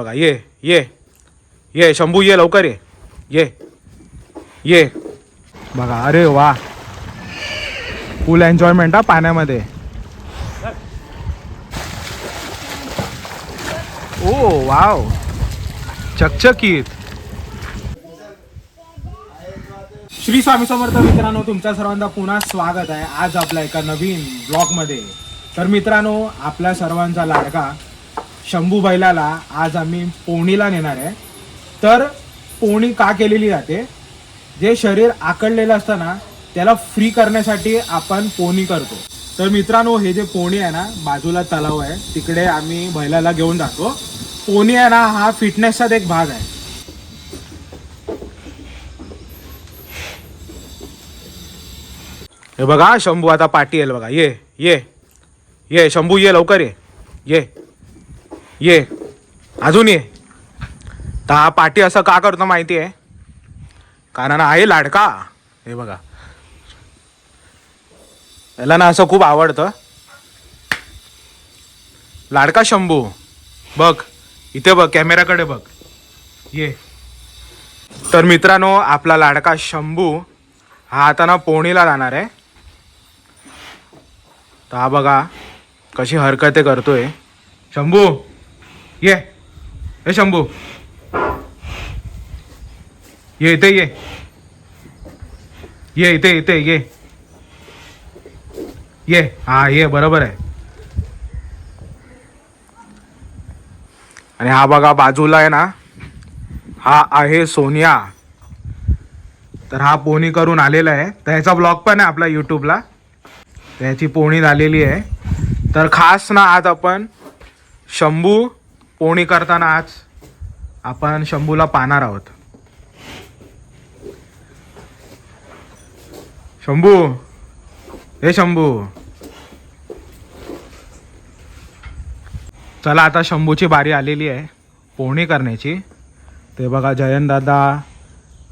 बघा ये ये ये शंभू ये लवकर ये ये ये. बघा अरे वा. फुल एन्जॉयमेंट हा पाण्यामध्ये. Oh wow. चकचकीत. श्री स्वामी समर्थ मित्रांनो तुमच्या सर्वांचा पुन्हा स्वागत आहे. आज आपल्या एका नवीन ब्लॉगमध्ये तर मित्रांनो आपल्या सर्वांचा लाडका शंभू बैलाला आज आम्ही पोणीला नेणार आहे. तर पोणी का केलेली जाते? जे शरीर आकडलेलं असतं ना त्याला फ्री करण्यासाठी आपण पोणी करतो. तर मित्रांनो हे जे पोणी आहे ना बाजूला तलाव आहे. तिकडे आम्ही बैलाला घेऊन जातो. पोणी आहे ना हा फिटनेसचाच एक भाग आहे. हे बघा शंभू आता पाठी येईल बघा. ये ये ये शंभू ये लवकर ये. ये. ये. अजून ये. तर हा पाठी असं का करतो माहिती आहे? कारण आहे लाडका. हे बघा. याला ना असं खूप आवडतं. लाडका शंभू. बघ. इथे बघ कॅमेराकडे बघ. ये. तर मित्रांनो आपला लाडका शंभू हा आता ना पोणीला जाणार आहे. तर हा बघा कशी हरकते करतोय. शंभू! ये हे शंभू. ये इथे ये. ये इथे इथे ये. ये हा ये बरोबर आहे. आणि हा बघा बाजूला आहे ना हा आहे सोनिया. तर हा पोणी करून आलेला आहे. तर ह्याचा ब्लॉग पण आहे आपला यूट्यूबला त्याची पोणी झालेली आहे. तर खास ना आज आपण शंभू पोणी करताना आज आपण शंभूला पाहणार आहोत. शंभू हे शंभू. चला आता शंभूची बारी आलेली आहे पोहणी करण्याची. ते बघा जयंत दादा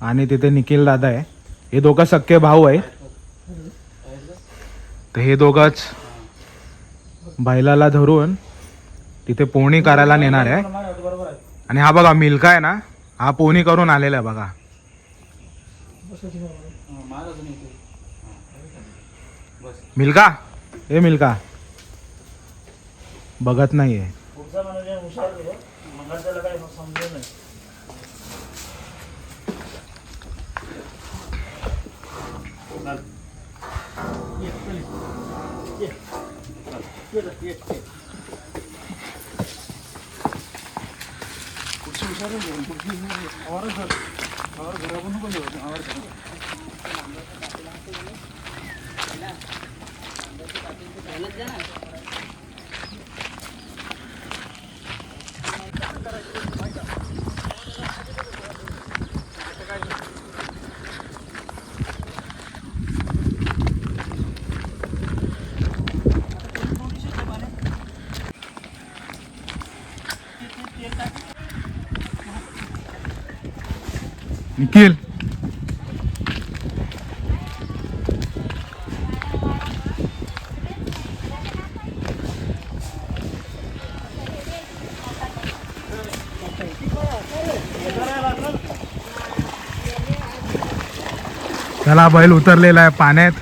आणि तिथे निखिल दादा आहे. हे दोघं सख्खे भाऊ आहेत. तर हे दोघंच बैलाला धरून तिथे पोहणी करायला नेणार आहे. आणि हा बघा मिल्का आहे ना हा पोहणी करून आलेला आहे बघा. मिल्का ए मिल्का बघत नाहीये. घराबंद निखिल त्याला बैल उतरलेला आहे पाण्यात.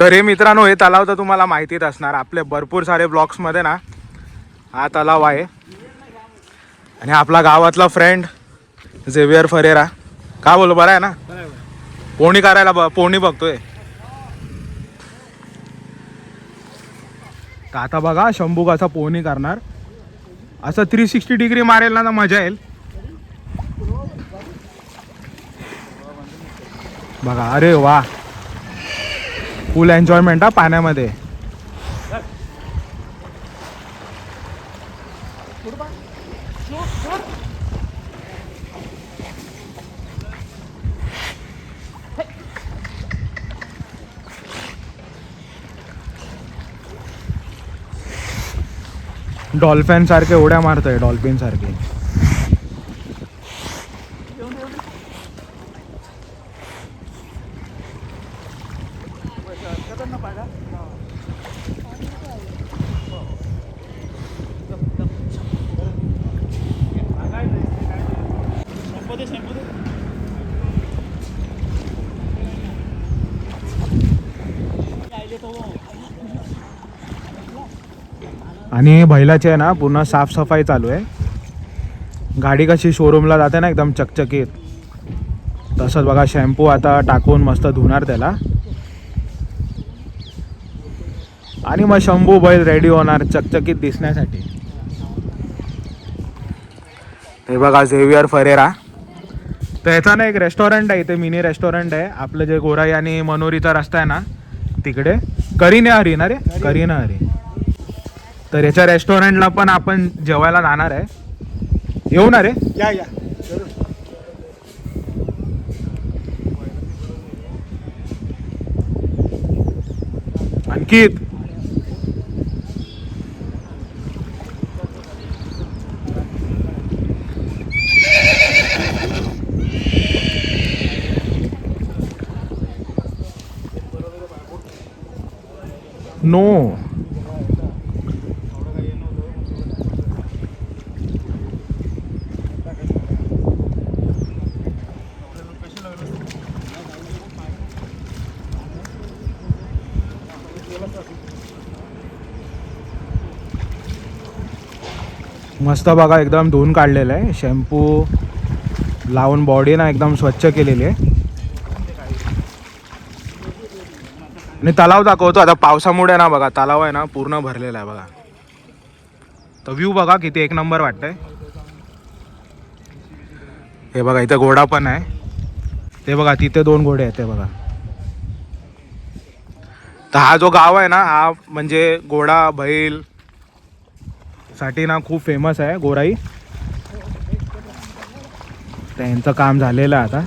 तर हे मित्रांनो हे तलाव तर तुम्हाला माहितीच असणार. आपले भरपूर सारे ब्लॉक्समध्ये ना हा तलाव आहे. आणि आपला गावातला फ्रेंड झेवियर फरेरा का बोल बरं आहे ना? पोणी करायला ब पोणी बघतोय. तर आता बघा शंभू कसा पोहणी करणार. असं थ्री सिक्स्टी डिग्री मारेल ना तर मजा येईल. बघा अरे वा. फुल एन्जॉयमेंट हा पाण्यामध्ये. डॉल्फिन सारखे उड्या मारतोय डॉल्फिन सारखे. आणि बैलाची आहे ना पूर्ण साफसफाई चालू आहे. गाडी कशी शोरूमला जाते ना एकदम चकचकीत. तसंच बघा शॅम्पू आता टाकून मस्त धुणार त्याला. आणि मग शंभू बैल रेडी होणार चकचकीत दिसण्यासाठी. हे बघा झेवियर फरेरा तर याचा ना एक रेस्टॉरंट आहे इथे मिनी रेस्टॉरंट आहे. आपलं जे गोराई आणि मनोरीचा रस्ता आहे ना तिकडे. करीने हरी ना रे? करीने हरी. तर याच्या रेस्टॉरंटला पण आपण जेवायला जाणार आहे. येऊ ना रे? या या. आणखी नो मस्त बघा एकदम धुवून काढलेलं आहे. शॅम्पू लावून बॉडी ना एकदम स्वच्छ केलेली आहे. आणि तलाव दाखवतो. आता पावसामुळे ना बघा तलाव आहे ना पूर्ण भरलेला आहे बघा. तर व्ह्यू बघा किती एक नंबर वाटतंय. हे बघा इथे घोडा पण आहे. ते बघा तिथे दोन घोडे आहेत ते बघा. तर हा जो गाव आहे ना हा म्हणजे घोडा बैलसाठी ना खूप फेमस आहे गोराई त्यांचं काम झालेलं आहे आता.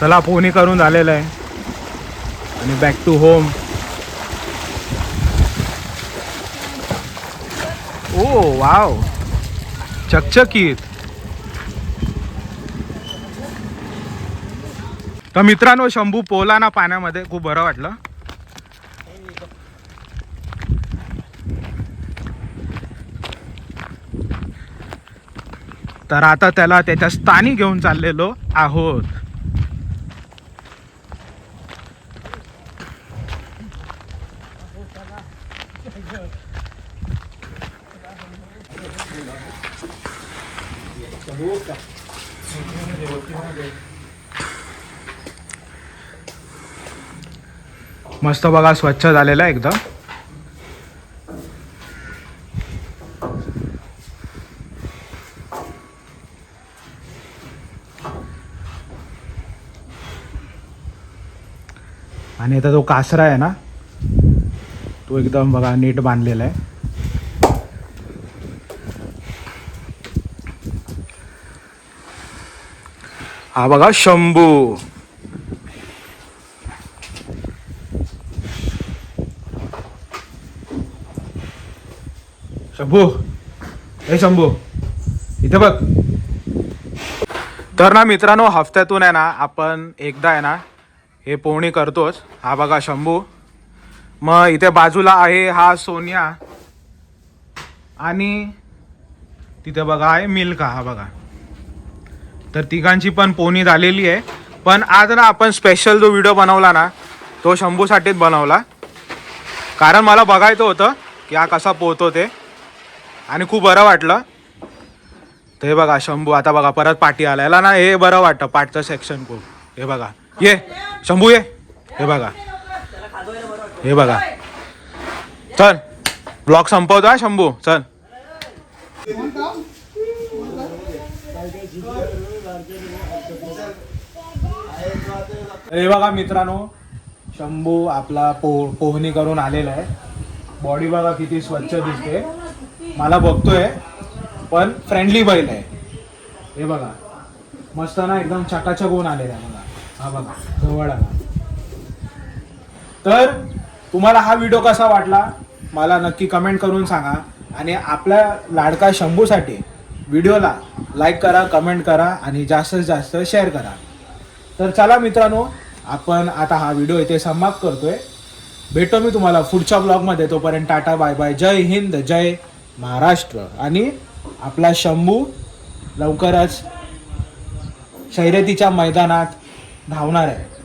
चला फोनी करून झालेलं आहे. आणि back to home O wow चकचकीत. तर मित्रांनो शंभू पोला ना पाण्यामध्ये. खूप बरं वाटलं. तर आता त्याला त्याच्या स्थानी घेऊन चाललेलो आहोत. मस्त बघा स्वच्छ झालेला आहे एकदम. आणि आता जो कासरा आहे ना तो एकदम बघा नीट बांधलेला आहे. हा बघा शंभू. शंभू. हे शंभू. इथे बघ. तर ना मित्रांनो हफ्त्यातून आहे ना आपण एकदा आहे ना हे पोहणी करतोच. हा बघा शंभू. मग इथे बाजूला आहे हा सोनिया. आणि तिथे बघा आहे मिल्का हा बघा. तर तिघांची पण पोहणी झालेली आहे. पण आज ना आपण स्पेशल जो व्हिडिओ बनवला ना तो शंभूसाठीच बनवला. कारण मला बघायचं होतं की हा कसा पोहतो ते. आणि खूप बरं वाटलं. ते बघा शंभू आता बघा परत पाठी आला. याला ना हे बरं वाटतं पाठचं सेक्शन खूप. हे बघा. ये शंभू ये. हे बघा. हे बघा. चल. ब्लॉग संपवतो हा शंभू. चल. हे बघा मित्रांनो शंभू आपला पो पोहणी करून आलेला आहे. बॉडी बघा किती स्वच्छ दिसते. मला बघतोय पण फ्रेंडली बैल आहे. हे बघा. मस्त ना एकदम चकाचक होऊन आलेला आहे बघा. हा बघा जवळ आला. तर तुम्हाला हा व्हिडिओ कसा वाटला? मला नक्की कमेंट करून सांगा. आणि आपल्या लाडका शंभूसाठी व्हिडिओला लाईक करा कमेंट करा आणि जास्तीत जास्त शेअर करा. तर चला मित्रांनो आपण आता हा व्हिडिओ इथे समाप्त करतोय. भेटतो मी तुम्हाला पुढच्या ब्लॉगमध्ये तोपर्यंत टाटा बाय बाय. जय हिंद जय महाराष्ट्र. आणि आपला शंभू लवकरच शर्यतीच्या मैदानात धावणार आहे.